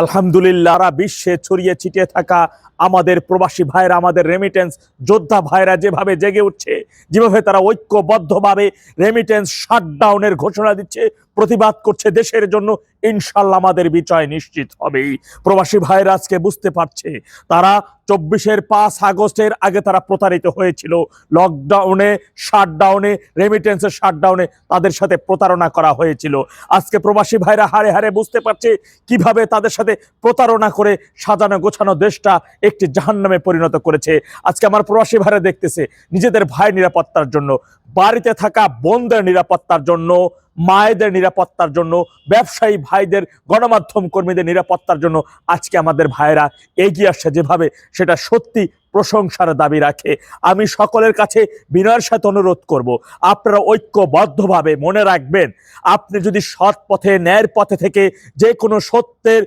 আলহামদুলিল্লাহ, সারা বিশ্বে ছড়িয়ে ছিটিয়ে থাকা আমাদের প্রবাসী ভাইরা, আমাদের রেমিটেন্স যোদ্ধা ভাইরা যেভাবে জেগে উঠছে, যেভাবে তারা ঐক্যবদ্ধভাবে রেমিটেন্স শাটডাউনের ঘোষণা দিচ্ছে প্রতিবাদ করছে দেশের জন্য, ইনশাল্লাহ আমাদের বিজয় নিশ্চিত হবেই। প্রবাসী ভাইরা আজকে বুঝতে পারছে, তারা চব্বিশের পাঁচ আগস্টের আগে তারা প্রতারিত হয়েছিল। লকডাউনে শাটডাউনে রেমিটেন্সের শাটডাউনে তাদের সাথে প্রতারণা করা হয়েছিল। আজকে প্রবাসী ভাইরা হারে হারে বুঝতে পারছে কীভাবে তাদের সাথে প্রতারণা করে সাজানো গোছানো দেশটা একটি জাহান্নামে পরিণত করেছে। আজকে আমার প্রবাসী ভাইরা দেখতেছে, নিজেদের ভাই নিরাপত্তার জন্য বাড়িতে থাকা বোনদের নিরাপত্তার জন্য, মায়েদের নিরাপত্তার জন্য, ব্যবসায়ী ভাইদের, গণমাধ্যম কর্মীদের নিরাপত্তার জন্য আজকে আমাদের ভাইয়েরা এগিয়ে আসছে যেভাবে সেটা সত্যি প্রশংসার দাবি রাখে। আমি সকলের কাছে বিনয়ের সাথে অনুরোধ করব, আপনারা ঐক্যবদ্ধভাবে মনে রাখবেন, আপনি যদি সৎ পথে, ন্যায়ের পথে থেকে যে কোনো সত্যের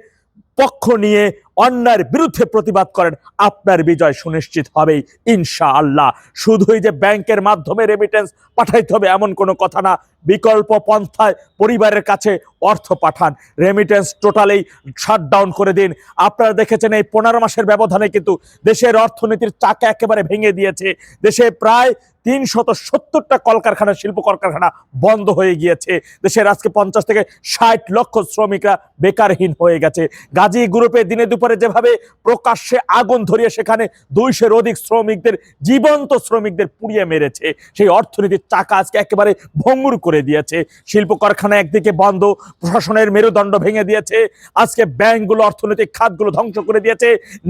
পক্ষ নিয়ে অন্যায়ের বিরুদ্ধে প্রতিবাদ করেন, আপনার বিজয় সুনিশ্চিত হবেই ইনশা আল্লাহ শুধুই যে ব্যাংকের মাধ্যমে রেমিটেন্স পাঠাইতে হবে এমন কোনো কথা না। বিকল্প পন্থায় পরিবারের কাছে অর্থ পাঠান। রেমিটেন্স টোটালেই শাটডাউন করে দিন। আপনারা দেখেছেন এই পনেরো মাসের ব্যবধানে কিন্তু দেশের অর্থনীতির চাকা একেবারে ভেঙে দিয়েছে। দেশে প্রায় তিনশত সত্তরটা কলকারখানা, শিল্প কলকারখানা বন্ধ হয়ে গিয়েছে। দেশের আজকে পঞ্চাশ থেকে ষাট লক্ষ শ্রমিকরা বেকারহীন হয়ে গেছে। গাজী গ্রুপে দিনে দুপুরে যেভাবে প্রকাশ্যে আগুন ধরিয়ে সেখানে দুইশের অধিক শ্রমিকদের, জীবন্ত শ্রমিকদের পুড়িয়ে মেরেছে। সেই অর্থনীতির চাকা আজকে একেবারে ভঙ্গুর করে দিয়েছে। শিল্প কারখানা একদিকে বন্ধ প্রশাসনের মেরুদণ্ড ভেঙে দিয়েছে। আজকে ব্যাংকগুলো, অর্থনৈতিক খাতগুলো ধ্বংস করে দিয়েছে।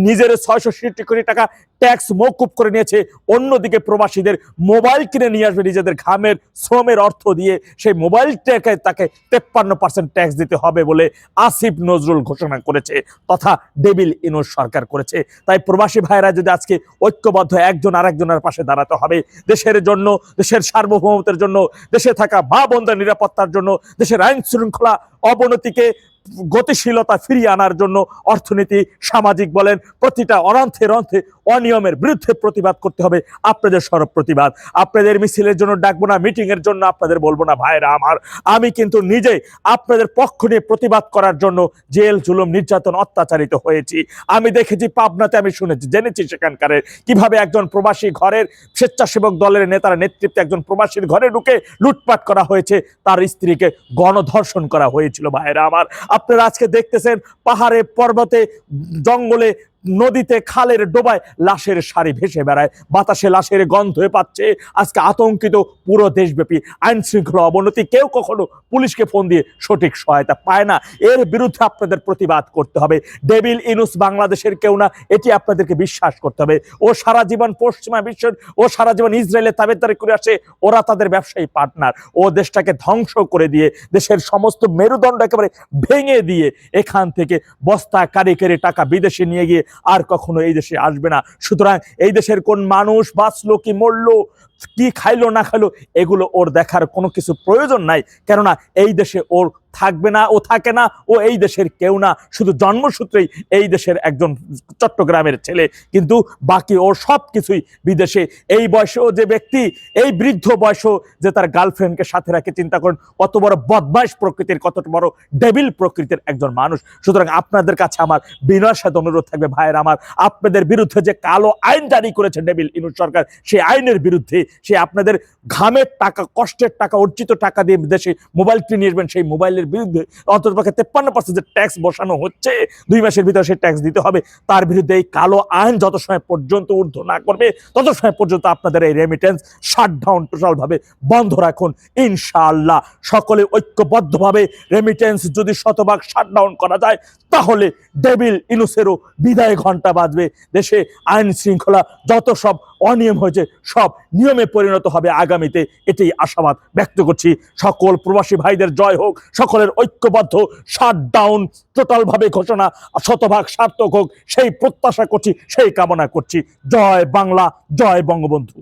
নিজের ছয়শো ষাট কোটি টাকা ট্যাক্স মৌকুব করে নিয়েছে। অন্যদিকে প্রবাসীদের মোবাইল কিনে নিয়ে আসবে নিজেদের ঘামের, শ্রমের অর্থ দিয়ে। সেই মোবাইল টাকে তাকে তেপ্পান্ন পার্সেন্ট ট্যাক্স দিতে হবে বলে আসিফ নজরুল ঘোষণা করেছে তথা ডেবিল ইনোজ সরকার করেছে। তাই প্রবাসী ভাইরা যদি আজকে ঐক্যবদ্ধ একজন আরেকজনের পাশে দাঁড়াতে হবে, দেশের জন্য, দেশের সার্বভৌমত্বের জন্য, দেশে থাকা মা বোনদের নিরাপত্তার জন্য, দেশের আইন শৃঙ্খলা অবনতিকে গতিশীলতা ফিরিয়ে আনার জন্য অর্থনীতি সামাজিক বলেন প্রতিটা অনন্থে রন্থে অনিয়মের বিরুদ্ধে প্রতিবাদ করতে হবে। আপনাদের সরব প্রতিবাদ। আপনাদের মিছিলের জন্য ডাকবো না মিটিং এর জন্য আপনাদের বলব না, ভাইরা আমার। আমি কিন্তু নিজে আপনাদের পক্ষ নিয়ে প্রতিবাদ করার জন্য জেল, জুলুম, নির্যাতন অত্যাচারিত হয়েছি। আমি দেখেছি, পাবনাতে আমি শুনেছি, জেনেছি সেখানকার। কীভাবে একজন প্রবাসী ঘরের স্বেচ্ছাসেবক দলের নেতারা নেতৃত্বে একজন প্রবাসীর ঘরে ঢুকে লুটপাট করা হয়েছে, তার স্ত্রীকে গণধর্ষণ করা হয়েছিল, ভাইরা আমার। আপনারা আজকে দেখতেছেন পাহাড়ে, পর্বতে, জঙ্গলে নদীতে খালের ডোবায় লাশের সারি ভেসে বেড়ায়। বাতাসে লাশের গন্ধ পাচ্ছে। আজকে আতঙ্কিত পুরো দেশব্যাপী আইন শৃঙ্খলা অবনতি। কেউ কখনো পুলিশকে ফোন দিয়ে সঠিক সহায়তা পায় না। এর বিরুদ্ধে আপনাদের প্রতিবাদ করতে হবে। ডেভিল ইনুস বাংলাদেশের কেউ না, এটি আপনাদেরকে বিশ্বাস করতে হবে। ও সারা জীবন পশ্চিমা বিশ্বের, ও সারা জীবন ইসরায়েলে তাবেদারি করে আসে। ওরা তাদের ব্যবসায়ী পার্টনার। ও দেশটাকে ধ্বংস করে দিয়ে, দেশের সমস্ত মেরুদণ্ড একেবারে ভেঙে দিয়ে, এখান থেকে বস্তা কারি কারি টাকা বিদেশে নিয়ে গিয়ে আর কখনো এই দেশে আসবে না। সুতরাং এই দেশের কোন মানুষ বাঁচলো কি মরলো, কি খাইলো না খাইলো, এগুলো ওর দেখার কোনো কিছু প্রয়োজন নাই। কেননা এই দেশে ওর থাকবে না, ও থাকে না, ও এই দেশের কেউ না। শুধু জন্মসূত্রেই এই দেশের একজন চট্টগ্রামের ছেলে। কিন্তু বাকি ওর সব কিছুই বিদেশে। এই বয়সেও যে ব্যক্তি, এই বৃদ্ধ বয়সেও যে তার গার্লফ্রেন্ডকে সাথে রাখে চিন্তা করেন, কত বড় বদমাইশ প্রকৃতির, কত বড় ডেবিল প্রকৃতির একজন মানুষ। সুতরাং আপনাদের কাছে আমার বিনয়ের সাথে অনুরোধ থাকবে, ভাইয়ের আমার, আপনাদের বিরুদ্ধে যে কালো আইন জারি করেছে ডেবিল ইনু সরকার, সেই আইনের বিরুদ্ধে, সে আপনাদের ঘামের টাকা, কষ্টের টাকা, অর্জিত টাকা দিয়ে দেশে মোবাইল কিনে আসবেন, সেই মোবাইলের বিরুদ্ধে অন্ততপক্ষে তেপ্পান্ন পার্সেন্ট যে ট্যাক্স বসানো হচ্ছে, দুই মাসের ভিতরে সেই ট্যাক্স দিতে হবে। তার বিরুদ্ধে এই কালো আইন যত সময় পর্যন্ত ঊর্ধ্ব না করবে, তত সময় পর্যন্ত আপনাদের এই রেমিটেন্স শাটডাউন টোটালভাবে বন্ধ রাখুন। ইনশাআল্লাহ সকলে ঐক্যবদ্ধভাবে রেমিটেন্স যদি শতভাগ শাটডাউন করা যায়, তাহলে ডেবিল ইনুসেরও বিদায় ঘণ্টা বাজবে। দেশে আইন শৃঙ্খলা যত সব অনিয়ম হয়েছে, সব নিয়মে পরিণত হবে আগামীতে। এটাই আশাবাদ ব্যক্ত করছি। সকল প্রবাসী ভাইদের জয় হোক সকলের ঐক্যবদ্ধ শাটডাউন টোটালভাবে ঘোষণা, শতভাগ সার্থক হোক, সেই প্রত্যাশা করছি, সেই কামনা করছি। জয় বাংলা, জয় বঙ্গবন্ধু।